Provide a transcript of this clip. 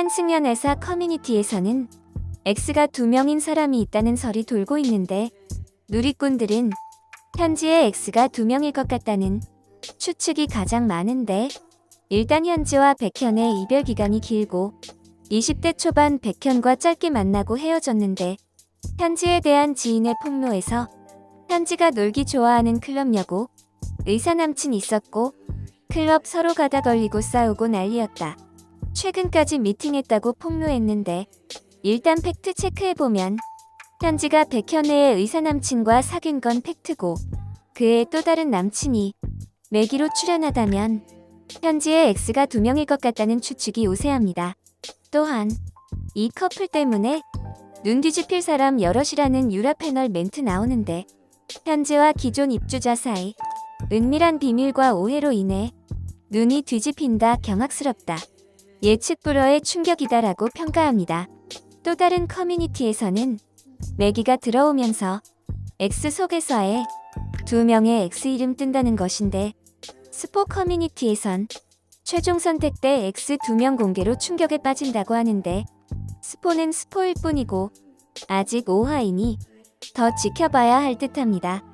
한승연 회사 커뮤니티에서는 X가 두 명인 사람이 있다는 설이 돌고 있는데 누리꾼들은 현지에 X가 두 명일 것 같다는 추측이 가장 많은데 일단 현지와 백현의 이별 기간이 길고 20대 초반 백현과 짧게 만나고 헤어졌는데 현지에 대한 지인의 폭로에서 현지가 놀기 좋아하는 클럽 여고 의사 남친 있었고 클럽 서로 가다 걸리고 싸우고 난리였다. 최근까지 미팅했다고 폭로했는데 일단 팩트 체크해보면 현지가 백현의 의사 남친과 사귄 건 팩트고 그의 또 다른 남친이 매기로 출연하다면 현지의 X가 두 명일 것 같다는 추측이 우세합니다. 또한 이 커플 때문에 눈 뒤집힐 사람 여럿이라는 유라 패널 멘트 나오는데 현지와 기존 입주자 사이 은밀한 비밀과 오해로 인해 눈이 뒤집힌다 경악스럽다. 예측 불허의 충격이다라고 평가합니다. 또 다른 커뮤니티에서는 매기가 들어오면서 X 속에서의 두 명의 X 이름 뜬다는 것인데 스포 커뮤니티에선 최종 선택대 X 두 명 공개로 충격에 빠진다고 하는데 스포는 스포일 뿐이고 아직 오하이니 더 지켜봐야 할 듯합니다.